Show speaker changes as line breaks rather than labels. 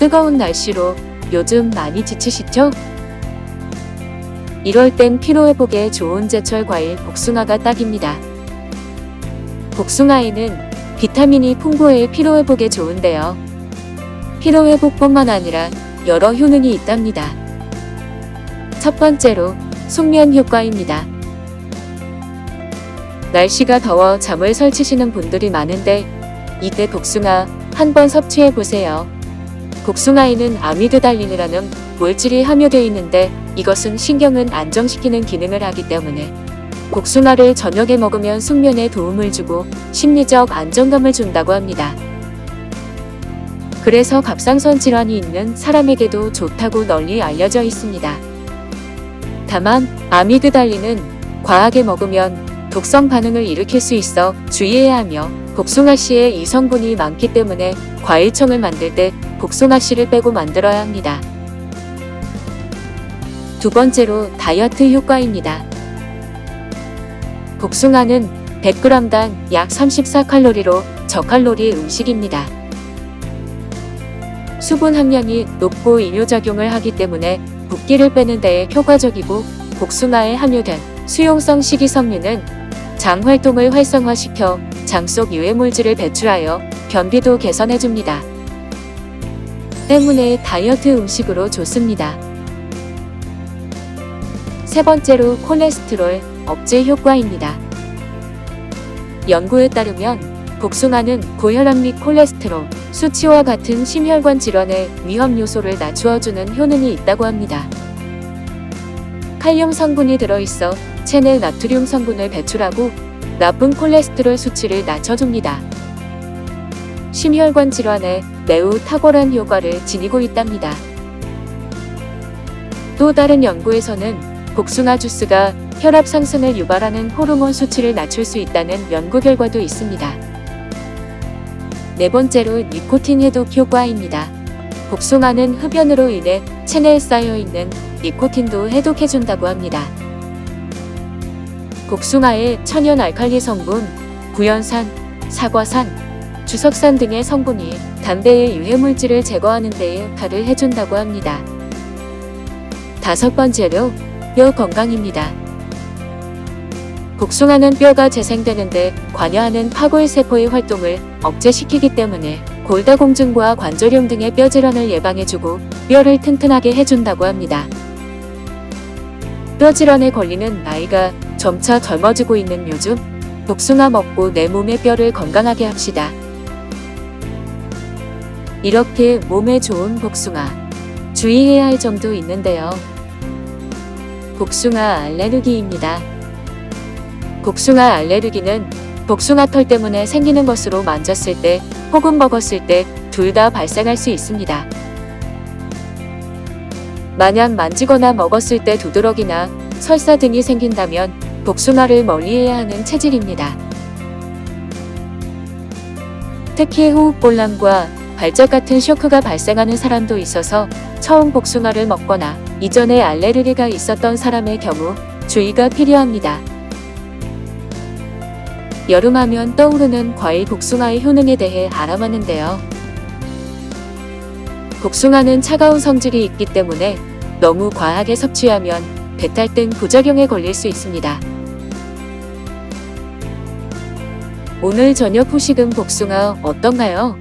뜨거운 날씨로 요즘 많이 지치시죠? 이럴 땐 피로회복에 좋은 제철 과일 복숭아가 딱입니다. 복숭아에는 비타민이 풍부해 피로회복에 좋은데요. 피로회복뿐만 아니라 여러 효능이 있답니다. 첫 번째로 숙면 효과입니다. 날씨가 더워 잠을 설치시는 분들이 많은데 이때 복숭아 한번 섭취해 보세요. 복숭아에는 아미드달린이라는 물질이 함유되어 있는데 이것은 신경을 안정시키는 기능을 하기 때문에 복숭아를 저녁에 먹으면 숙면에 도움을 주고 심리적 안정감을 준다고 합니다. 그래서 갑상선 질환이 있는 사람에게도 좋다고 널리 알려져 있습니다. 다만 아미드달린은 과하게 먹으면 독성 반응을 일으킬 수 있어 주의해야 하며 복숭아 씨에 이 성분이 많기 때문에 과일청을 만들 때 복숭아 씨를 빼고 만들어야 합니다. 두 번째로 다이어트 효과입니다. 복숭아는 100g당 약 34칼로리로 저칼로리 음식입니다. 수분 함량이 높고 이뇨작용을 하기 때문에 붓기를 빼는 데에 효과적이고 복숭아에 함유된 수용성 식이섬유는 장 활동을 활성화시켜 장속 유해물질을 배출하여 변비도 개선해줍니다. 때문에 다이어트 음식으로 좋습니다. 세 번째로 콜레스테롤 억제 효과입니다. 연구에 따르면 복숭아는 고혈압 및 콜레스테롤, 수치와 같은 심혈관 질환의 위험 요소를 낮추어주는 효능이 있다고 합니다. 칼륨 성분이 들어있어 체내 나트륨 성분을 배출하고 나쁜 콜레스테롤 수치를 낮춰줍니다. 심혈관 질환에 매우 탁월한 효과를 지니고 있답니다. 또 다른 연구에서는 복숭아 주스가 혈압 상승을 유발하는 호르몬 수치를 낮출 수 있다는 연구 결과도 있습니다. 네 번째로 니코틴 해독 효과입니다. 복숭아는 흡연으로 인해 체내에 쌓여 있는 니코틴도 해독해준다고 합니다. 복숭아의 천연 알칼리 성분, 구연산, 사과산, 주석산 등의 성분이 담배의 유해물질을 제거하는 데에 역할을 해준다고 합니다. 다섯 번째로 뼈 건강입니다. 복숭아는 뼈가 재생되는데 관여하는 파골세포의 활동을 억제시키기 때문에 골다공증과 관절염 등의 뼈 질환을 예방해주고 뼈를 튼튼하게 해준다고 합니다. 뼈 질환에 걸리는 나이가 점차 젊어지고 있는 요즘 복숭아 먹고 내 몸의 뼈를 건강하게 합시다. 이렇게 몸에 좋은 복숭아 주의해야 할 점도 있는데요. 복숭아 알레르기입니다. 복숭아 알레르기는 복숭아 털 때문에 생기는 것으로 만졌을 때 혹은 먹었을 때 둘 다 발생할 수 있습니다. 만약 만지거나 먹었을 때 두드러기나 설사 등이 생긴다면 복숭아를 멀리해야 하는 체질입니다. 특히 호흡곤란과 발작 같은 쇼크가 발생하는 사람도 있어서 처음 복숭아를 먹거나 이전에 알레르기가 있었던 사람의 경우 주의가 필요합니다. 여름하면 떠오르는 과일 복숭아의 효능에 대해 알아봤는데요. 복숭아는 차가운 성질이 있기 때문에 너무 과하게 섭취하면 배탈 등 부작용에 걸릴 수 있습니다. 오늘 저녁 후식은 복숭아 어떤가요?